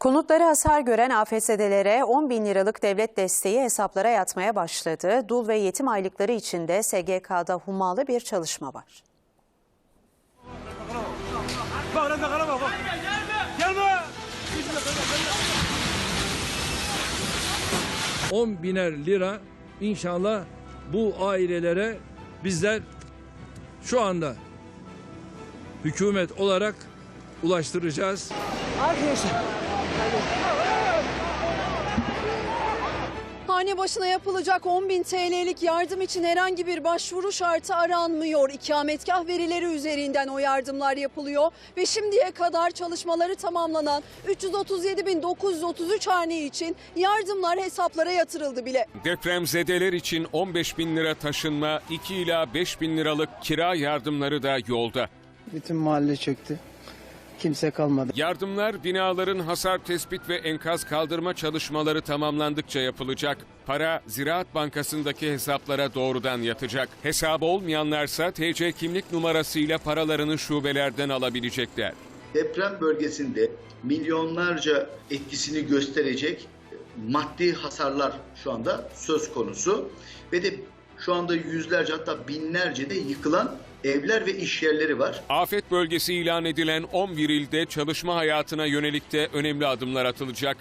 Konutları hasar gören AFS'delere 10 bin liralık devlet desteği hesaplara yatmaya başladı. Dul ve yetim aylıkları için de SGK'da hummalı bir çalışma var. Gelme. 10 biner lira inşallah bu ailelere bizler şu anda hükümet olarak ulaştıracağız. Hane başına yapılacak 10 bin TL'lik yardım için herhangi bir başvuru şartı aranmıyor. İkametgah verileri üzerinden o yardımlar yapılıyor ve şimdiye kadar çalışmaları tamamlanan 337.933 hane için yardımlar hesaplara yatırıldı bile. Depremzedeler için 15 bin lira taşınma, 2 ila 5 bin liralık kira yardımları da yolda. Bütün mahalle çöktü. Kimse kalmadı. Yardımlar binaların hasar tespit ve enkaz kaldırma çalışmaları tamamlandıkça yapılacak. Para Ziraat Bankası'ndaki hesaplara doğrudan yatacak. Hesabı olmayanlarsa TC kimlik numarasıyla paralarını şubelerden alabilecekler. deprem bölgesinde milyonlarca etkisini gösterecek maddi hasarlar şu anda söz konusu ve de şu anda yüzlerce hatta binlerce de yıkılan evler ve iş yerleri var. Afet bölgesi ilan edilen 11 ilde çalışma hayatına yönelik de önemli adımlar atılacak.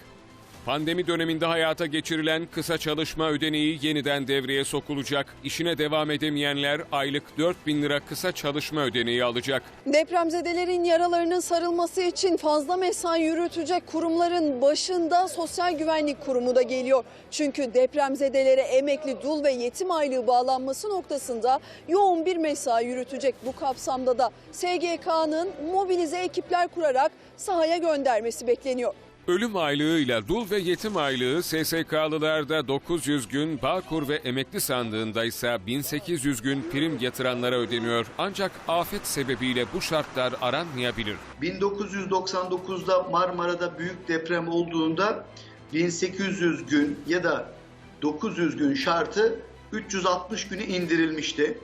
Pandemi döneminde hayata geçirilen kısa çalışma ödeneği yeniden devreye sokulacak. İşine devam edemeyenler aylık 4 bin lira kısa çalışma ödeneği alacak. Depremzedelerin yaralarının sarılması için fazla mesai yürütecek kurumların başında Sosyal Güvenlik Kurumu da geliyor. Çünkü depremzedelere emekli, dul ve yetim aylığı bağlanması noktasında yoğun bir mesai yürütecek. Bu kapsamda da SGK'nın mobilize ekipler kurarak sahaya göndermesi bekleniyor. Ölüm aylığıyla dul ve yetim aylığı SSK'lılarda 900 gün, Bağkur ve emekli sandığında ise 1800 gün prim yatıranlara ödeniyor. Ancak afet sebebiyle bu şartlar aranmayabilir. 1999'da Marmara'da büyük deprem olduğunda 1800 gün ya da 900 gün şartı 360 güne indirilmişti.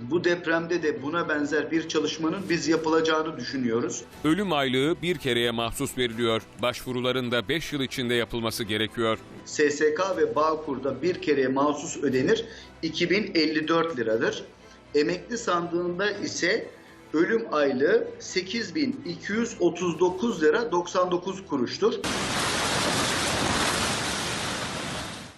Bu depremde de buna benzer bir çalışmanın biz yapılacağını düşünüyoruz. Ölüm aylığı bir kereye mahsus veriliyor. Başvuruların da 5 yıl içinde yapılması gerekiyor. SSK ve Bağkur'da bir kereye mahsus ödenir 2054 liradır. Emekli sandığında ise ölüm aylığı 8239 lira 99 kuruştur.